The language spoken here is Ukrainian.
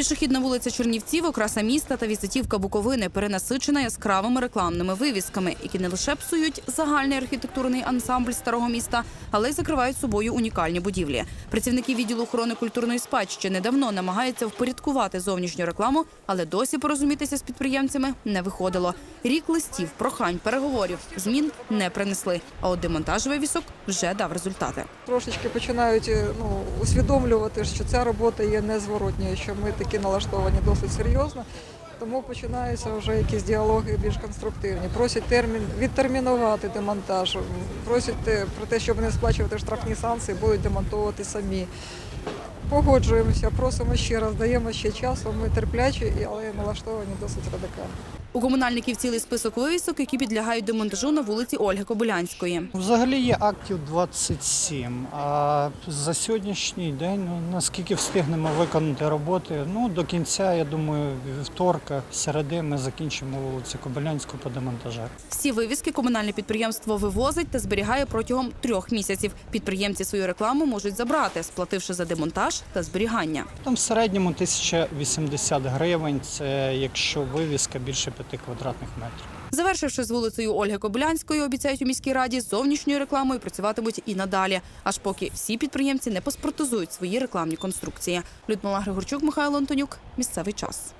Пішохідна вулиця Чернівців, окраса міста та візитівка Буковини перенасичена яскравими рекламними вивісками, які не лише псують загальний архітектурний ансамбль старого міста, але й закривають собою унікальні будівлі. Працівники відділу охорони культурної спадщини давно намагаються впорядкувати зовнішню рекламу, але досі порозумітися з підприємцями не виходило. Рік листів, прохань, переговорів, змін не принесли. А от демонтаж вивісок вже дав результати. трошечки починають е, ну, усвідомлювати, що ця робота є незворотньою, що ми такі налаштовані досить серйозно. Тому починаються вже якісь діалоги більш конструктивні. Просять термін відтермінувати демонтаж, просять е, про те, щоб не сплачувати штрафні санкції, будуть демонтувати самі. Погоджуємося, просимо ще раз, даємо ще часу. Ми терплячі, але налаштовані досить радикально. У комунальників цілий список вивісок, які підлягають демонтажу на вулиці Ольги Кобилянської. Взагалі є актів 27, а за сьогоднішній день, ну, наскільки встигнемо виконати роботи, ну до кінця, я думаю, вівторка, середи ми закінчимо вулицю Кобилянську по демонтажах. Всі вивіски комунальне підприємство вивозить та зберігає протягом трьох місяців. Підприємці свою рекламу можуть забрати, сплативши за демонтаж та зберігання. Там в середньому 1080 гривень, це якщо вивіска більше 5 квадратних метрів. Завершивши з вулицею Ольги Кобилянської, обіцяють у міській раді зовнішньою рекламою працюватимуть і надалі, аж поки всі підприємці не паспортизують свої рекламні конструкції. Людмила Григорчук, Михайло Антонюк. Місцевий час.